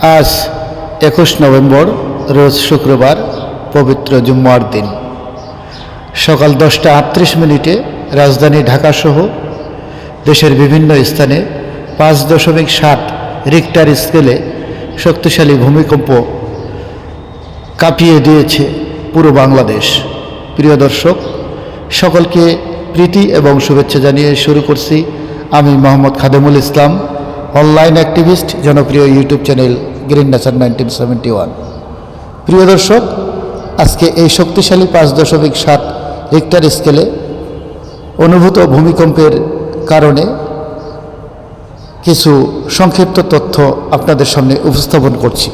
আজ একুশ নভেম্বর, রোজ শুক্রবার, পবিত্র জুম্মার দিন। সকাল দশটা আটত্রিশ মিনিটে রাজধানী ঢাকাসহ দেশের বিভিন্ন স্থানে পাঁচ দশমিক সাত রিক্টার স্কেলে শক্তিশালী ভূমিকম্প কাঁপিয়ে দিয়েছে পুরো বাংলাদেশ। প্রিয় দর্শক, সকলকে প্রীতি এবং শুভেচ্ছা জানিয়ে শুরু করছি আমি মোহাম্মদ খাদেমুল ইসলাম। অনলাইন অ্যাক্টিভিস্ট জনপ্রিয় YouTube channel green nature nineteen seventy one প্রিয় দর্শক, আজকে এই শক্তিশালী পাঁচ দশমিক সাত রিক্টার স্কেলে অনুভূত ভূমিকম্পের কারণে কিছু সংক্ষিপ্ত তথ্য আপনাদের সামনে উপস্থাপন করছি।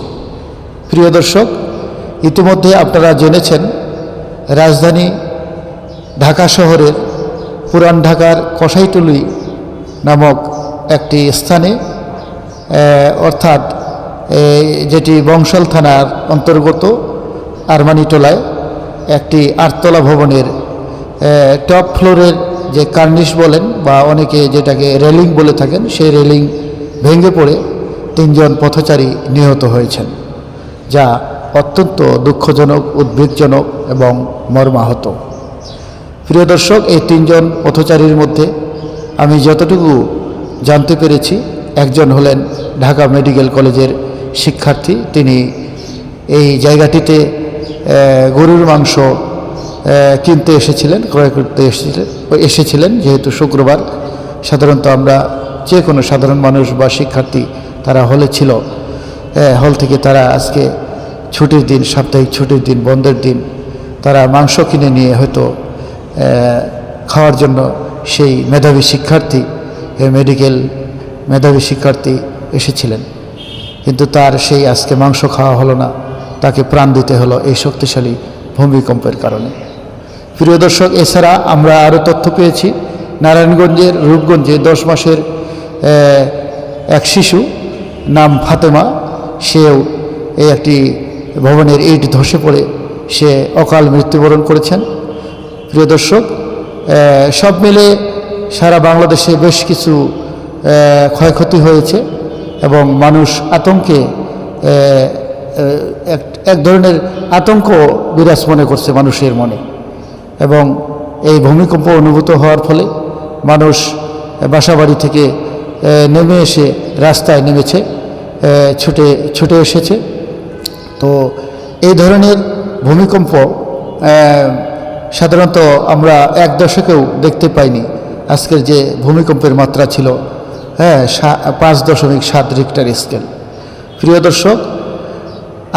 প্রিয় দর্শক, ইতিমধ্যে আপনারা জেনেছেন, রাজধানী ঢাকা শহরের পুরান ঢাকার কসাইটুলি নামক একটি স্থানে অর্থাৎ যেটি বংশাল থানার অন্তর্গত আরমানিটোলায় একটি আটতলা ভবনের টপ ফ্লোরের যে কার্নিশ বলেন বা অনেকে যেটাকে রেলিং বলে থাকেন, সেই রেলিং ভেঙে পড়ে তিনজন পথচারী নিহত হয়েছেন, যা অত্যন্ত দুঃখজনক, উদ্বেগজনক এবং মর্মাহত। প্রিয় দর্শক, এই তিনজন পথচারীর মধ্যে আমি যতটুকু জানতে পেরেছি একজন হলেন ঢাকা মেডিকেল কলেজের শিক্ষার্থী। তিনি এই জায়গাটিতে গরুর মাংস কিনতে এসেছিলেন, ক্রয় করতে এসেছিলেন এসেছিলেন যেহেতু শুক্রবার। সাধারণত আমরা যে কোনো সাধারণ মানুষ বা শিক্ষার্থী তারা হলে ছিল হল থেকে তারা আজকে ছুটির দিন, সাপ্তাহিক ছুটির দিন, বন্ধের দিন তারা মাংস কিনে নিয়ে হয়তো খাওয়ার জন্য সেই মেধাবী শিক্ষার্থী মেডিকেল মেধাবী শিক্ষার্থী এসেছিলেন। কিন্তু তার সেই আজকে মাংস খাওয়া হলো না, তাকে প্রাণ দিতে হলো এই শক্তিশালী ভূমিকম্পের কারণে। প্রিয় দর্শক, এছাড়া আমরা আরও তথ্য পেয়েছি। নারায়ণগঞ্জের রূপগঞ্জে দশ মাসের এক শিশু নাম ফাতেমা, সেও এই একটি ভবনের ইট ধসে পড়ে সে অকাল মৃত্যুবরণ করেছেন। প্রিয় দর্শক সব মিলে সারা বাংলাদেশে বেশ কিছু ক্ষয়ক্ষতি হয়েছে এবং মানুষ আতঙ্কে এক ধরনের আতঙ্ক বিরাজ মনে করছে মানুষের মনে। এবং এই ভূমিকম্প অনুভূত হওয়ার ফলে মানুষ বাসাবাড়ি থেকে নেমে এসে রাস্তায় নেমেছে ছুটে ছুটে এসেছে। তো এই ধরনের ভূমিকম্প সাধারণত আমরা এক দশকেও দেখতে পাইনি। আজকের যে ভূমিকম্পের মাত্রা ছিল হ্যাঁ পাঁচ দশমিক সাত রিক্টার স্কেল প্রিয় দর্শক,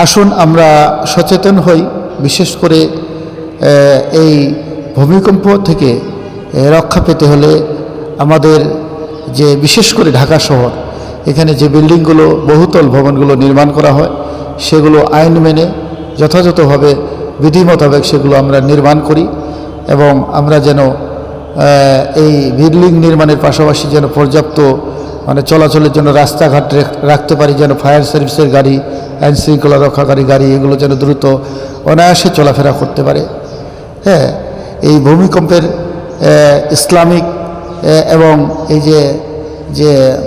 আসুন আমরা সচেতন হই, বিশেষ করে এই ভূমিকম্প থেকে রক্ষা পেতে হলে আমাদের যে, বিশেষ করে ঢাকা শহর, এখানে যে বিল্ডিংগুলো, বহুতল ভবনগুলো নির্মাণ করা হয়, সেগুলো আইন মেনে, যথাযথভাবে বিধি মোতাবেক সেগুলো আমরা নির্মাণ করি এবং আমরা যেন এই বিল্ডিং নির্মাণের পাশাপাশি যেন পর্যাপ্ত মানে চলাচলের জন্য রাস্তাঘাট রেখ- রাখতে পারি, যেন ফায়ার সার্ভিসের গাড়ি আইন শৃঙ্খলা রক্ষাকারী গাড়ি, এগুলো যেন দ্রুত অনায়াসে চলাফেরা করতে পারে। হ্যাঁ এই ভূমিকম্পের ইসলামিক এবং এই যে যে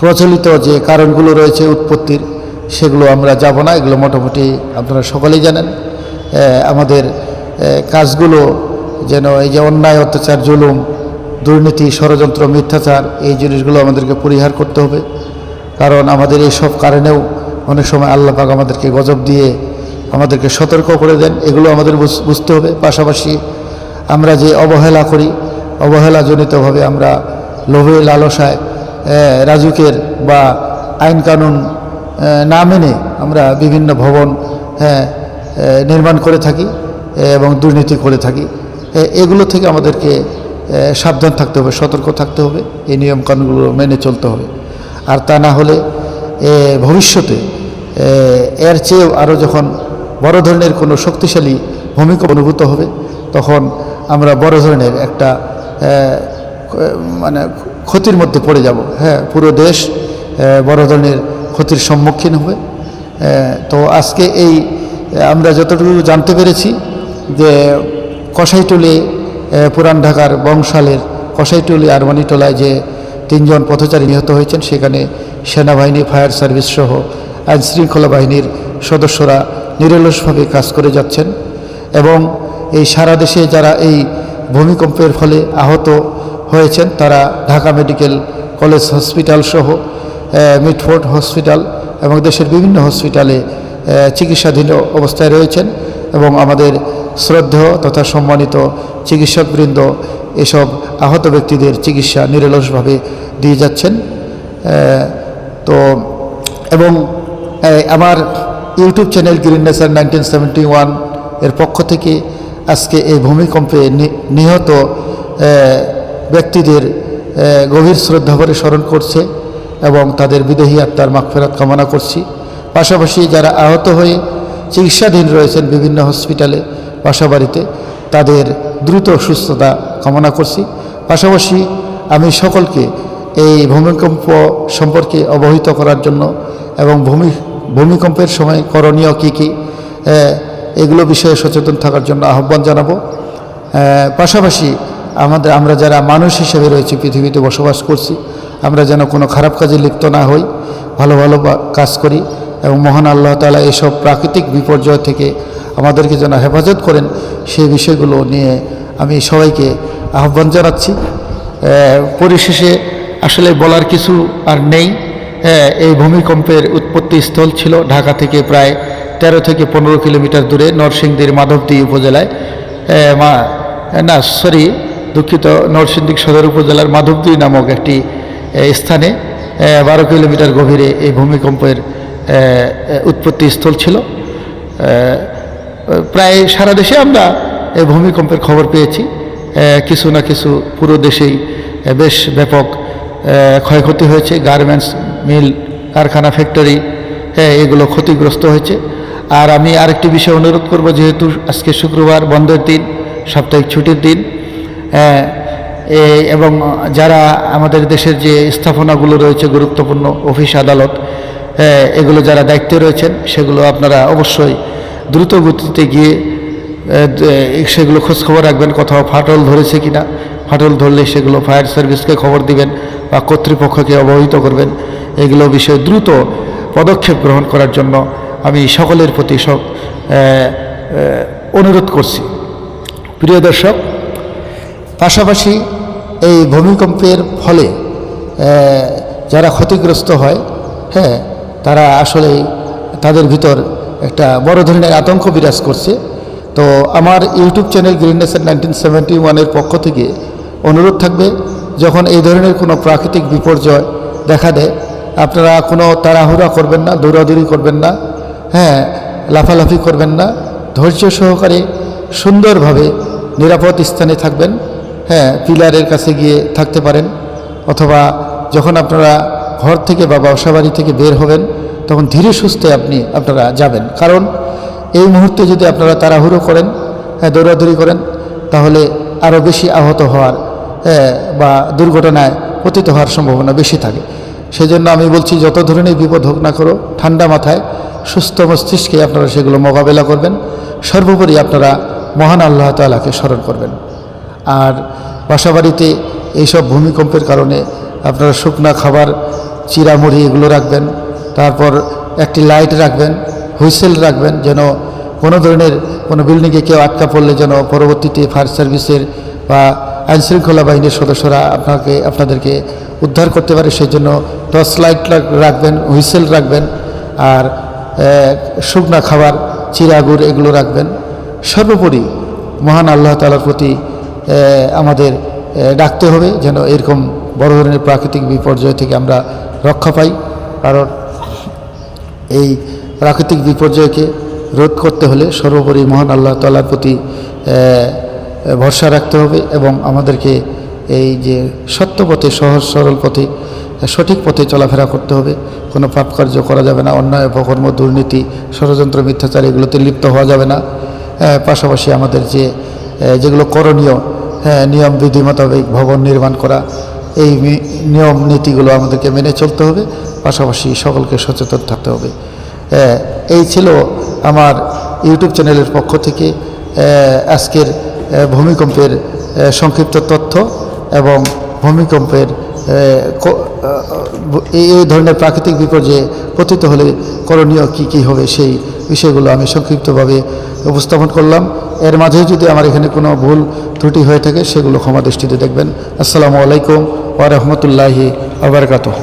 প্রচলিত যে কারণগুলো রয়েছে উৎপত্তির, সেগুলো আমরা যাব না, এগুলো মোটামুটি আপনারা সকলেই জানেন। আমাদের কাজগুলো যেন এই যে অন্যায়, অত্যাচার, জুলুম, দুর্নীতি, ষড়যন্ত্র, মিথ্যাচার, এই জিনিসগুলো আমাদেরকে পরিহার করতে হবে। কারণ আমাদের এই সব কারণেও অনেক সময় আল্লাহ পাক আমাদেরকে গজব দিয়ে আমাদেরকে সতর্ক করে দেন। এগুলো আমাদের বুঝ- বুঝতে হবে। পাশাপাশি আমরা যে অবহেলা করি, অবহেলাজনিতভাবে আমরা লোভে লালসায় রাজুকের বা আইন কানুন না মেনে আমরা বিভিন্ন ভবন হ্যাঁ নির্মাণ করে থাকি এবং দুর্নীতি করে থাকি। এগুলো থেকে আমাদেরকে সাবধান থাকতে হবে, সতর্ক থাকতে হবে, এই নিয়মকানুনগুলো মেনে চলতে হবে। আর তা না হলে ভবিষ্যতে এর চেয়েও আরও যখন বড় ধরনের কোনো শক্তিশালী ভূমিকা অনুভূত হবে, তখন আমরা বড় ধরনের একটা মানে ক্ষতির মধ্যে পড়ে যাব। হ্যাঁ পুরো দেশ বড় ধরনের ক্ষতির সম্মুখীন হবে। তো আজকে এই, আমরা যতটুকু জানতে পেরেছি যে কসাইটুলি পুরান ঢাকার বংশালের কসাইটুলি আরমানিটোলায় যে তিনজন পথচারী নিহত হয়েছেন, সেখানে সেনাবাহিনী, ফায়ার সার্ভিস সহ আইন শৃঙ্খলা বাহিনীর সদস্যরা নিরলসভাবে কাজ করে যাচ্ছেন এবং এই সারা দেশে যারা এই ভূমিকম্পের ফলে আহত হয়েছেন, তারা ঢাকা মেডিকেল কলেজ হসপিটাল সহ মিটফোর্ড হসপিটাল এবং দেশের বিভিন্ন হসপিটালে চিকিৎসাধীন অবস্থায় রয়েছেন। এবং আমাদের শ্রদ্ধেয় তথা সম্মানিত চিকিৎসকবৃন্দ এসব আহত ব্যক্তিদের চিকিৎসা নিরলসভাবে দিয়ে যাচ্ছেন। তো, এবং আমার YouTube channel green nature nineteen ওয়ানের পক্ষ থেকে আজকে এই ভূমিকম্পে নিহত ব্যক্তিদের গভীর শ্রদ্ধাভরে স্মরণ করছে এবং তাদের বিদেহী আত্মার মাগফেরাত কামনা করছি। পাশাপাশি যারা আহত হয়ে চিকিৎসাধীন রয়েছেন বিভিন্ন হসপিটালে, বাসাবাড়িতে। তাদের দ্রুত সুস্থতা কামনা করছি। পাশাপাশি আমি সকলকে এই ভূমিকম্প সম্পর্কে অবহিত করার জন্য এবং ভূমি, ভূমিকম্পের সময় করণীয় কী কী এগুলো বিষয়ে সচেতন থাকার জন্য আহ্বান জানাব। পাশাপাশি আমাদের, আমরা যারা মানুষ হিসেবে রয়েছি, পৃথিবীতে বসবাস করছি, আমরা যেন কোনো খারাপ কাজে লিপ্ত না হই, ভালো ভালো কাজ করি। এবং মহান আল্লাহ তালা এসব প্রাকৃতিক বিপর্যয় থেকে আমাদেরকে যেন হেফাজত করেন সেই বিষয়গুলো নিয়ে আমি সবাইকে আহ্বান জানাচ্ছি। পরিশেষে আসলে বলার কিছু আর নেই। হ্যাঁ, এই ভূমিকম্পের উৎপত্তি স্থল ছিল ঢাকা থেকে প্রায় তেরো থেকে পনেরো কিলোমিটার দূরে নরসিংদীর মাধবদী উপজেলায়। মা না সরি দুঃখিত নরসিংদী সদর উপজেলার মাধবদী নামক একটি স্থানে বারো কিলোমিটার গভীরে এই ভূমিকম্পের উৎপত্তি স্থল ছিল। প্রায় সারা দেশে আমরা ভূমিকম্পের খবর পেয়েছি। কিছু না কিছু পুরো দেশেই বেশ ব্যাপক ক্ষয়ক্ষতি হয়েছে। গার্মেন্টস, মিল, কারখানা, ফ্যাক্টরি হ্যাঁ এগুলো ক্ষতিগ্রস্ত হয়েছে। আর আমি আরেকটি বিষয় অনুরোধ করব, যেহেতু আজকে শুক্রবার, বন্ধের দিন, সাপ্তাহিক ছুটির দিন এবং যারা আমাদের দেশের যে স্থাপনাগুলো রয়েছে, গুরুত্বপূর্ণ অফিস, আদালত এগুলো যারা দায়িত্বে রয়েছেন, সেগুলো আপনারা অবশ্যই দ্রুত গতিতে গিয়ে সেগুলো খোঁজখবর রাখবেন, কোথাও ফাটল ধরেছে কিনা। ফাটল ধরলে সেগুলো ফায়ার সার্ভিসকে খবর দিবেন বা কর্তৃপক্ষকে অবহিত করবেন। এগুলো বিষয়ে দ্রুত পদক্ষেপ গ্রহণ করার জন্য আমি সকলের প্রতি সব অনুরোধ করছি। প্রিয় দর্শক, পাশাপাশি এই ভূমিকম্পের ফলে যারা ক্ষতিগ্রস্ত হয় হ্যাঁ তারা আসলেই তাদের ভিতর একটা বড় ধরনের আতঙ্ক বিরাজ করছে। তো আমার ইউটিউব চ্যানেল গ্রিননেসের নাইনটিন সেভেন্টি ওয়ানের পক্ষ থেকে অনুরোধ থাকবে, যখন এই ধরনের কোনো প্রাকৃতিক বিপর্যয় দেখা দেয়, আপনারা কোনো তাড়াহুড়া করবেন না, দৌড়াদৌড়ি করবেন না হ্যাঁ লাফালাফি করবেন না, ধৈর্য সহকারে সুন্দরভাবে নিরাপদ স্থানে থাকবেন হ্যাঁ পিলারের কাছে গিয়ে থাকতে পারেন, অথবা যখন আপনারা ঘর থেকে বা ব্যবসা বাড়ি থেকে বের হবেন তখন ধীরে সুস্থে আপনি আপনারা যাবেন। কারণ এই মুহূর্তে যদি আপনারা তাড়াহুড়ো করেন হ্যাঁ দৌড়াদৌড়ি করেন, তাহলে আরও বেশি আহত হওয়ার বা দুর্ঘটনায় পতিত হওয়ার সম্ভাবনা বেশি থাকে। সেজন্য আমি বলছি, যত ধরনের বিপদ হোক না করো ঠান্ডা মাথায় সুস্থ মস্তিষ্কে আপনারা সেগুলো মোকাবেলা করবেন। সর্বোপরি আপনারা মহান আল্লাহ তালাকে স্মরণ করবেন। আর বাসাবাড়িতে এইসব ভূমিকম্পের কারণে আপনারা শুকনা খাবার, চিরামুড়ি এগুলো রাখবেন। তারপর একটি লাইট রাখবেন, হুইসেল রাখবেন, যেন কোনো ধরনের কোনো বিল্ডিংয়ে কেউ আটকা পড়লে যেন পরবর্তীতে ফায়ার সার্ভিসের বা আইনশৃঙ্খলা বাহিনীর সদস্যরা আপনাকে, আপনাদেরকে উদ্ধার করতে পারে। সেই জন্য টর্চ লাইট রাখবেন, হুইসেল রাখবেন, আর শুকনা খাবার চিরাগুড় এগুলো রাখবেন। সর্বোপরি মহান আল্লাহ তালার প্রতি আমাদের ডাকতে হবে, যেন এরকম বড় ধরনের প্রাকৃতিক বিপর্যয় থেকে আমরা রক্ষা পাই। কারণ এই প্রাকৃতিক বিপর্যয়কে রোধ করতে হলে সর্বোপরি মহান আল্লাহ তালার প্রতি ভরসা রাখতে হবে এবং আমাদেরকে এই যে সত্য পথে সহজ সরল পথে সঠিক পথে চলাফেরা করতে হবে। কোনো পাপ কার্য করা যাবে না অন্যায় অপকর্ম দুর্নীতি ষড়যন্ত্র মিথ্যাচার এগুলোতে লিপ্ত হওয়া যাবে না। পাশাপাশি আমাদের যে যেগুলো করণীয় হ্যাঁ, নিয়ম বিধি মোতাবেক ভবন নির্মাণ করা এই নিয়ম নীতিগুলো আমাদেরকে মেনে চলতে হবে। পাশাপাশি সকলকে সচেতন থাকতে হবে। এই ছিল আমার ইউটিউব চ্যানেলের পক্ষ থেকে আজকের ভূমিকম্পের সংক্ষিপ্ত তথ্য এবং ভূমিকম্পের এই এই ধরনের প্রাকৃতিক বিপর্যয়ে পতিত হলে করণীয় কি কি হবে সেই বিষয়গুলো আমি সংক্ষিপ্তভাবে উপস্থাপন করলাম। এর মাঝে যদি আমার এখানে কোনো ভুল ত্রুটি হয়ে থাকে, সেগুলো ক্ষমা দৃষ্টিতে দেখবেন। আসসালামু আলাইকুম ওয়া রাহমাতুল্লাহি আবরকাতুহ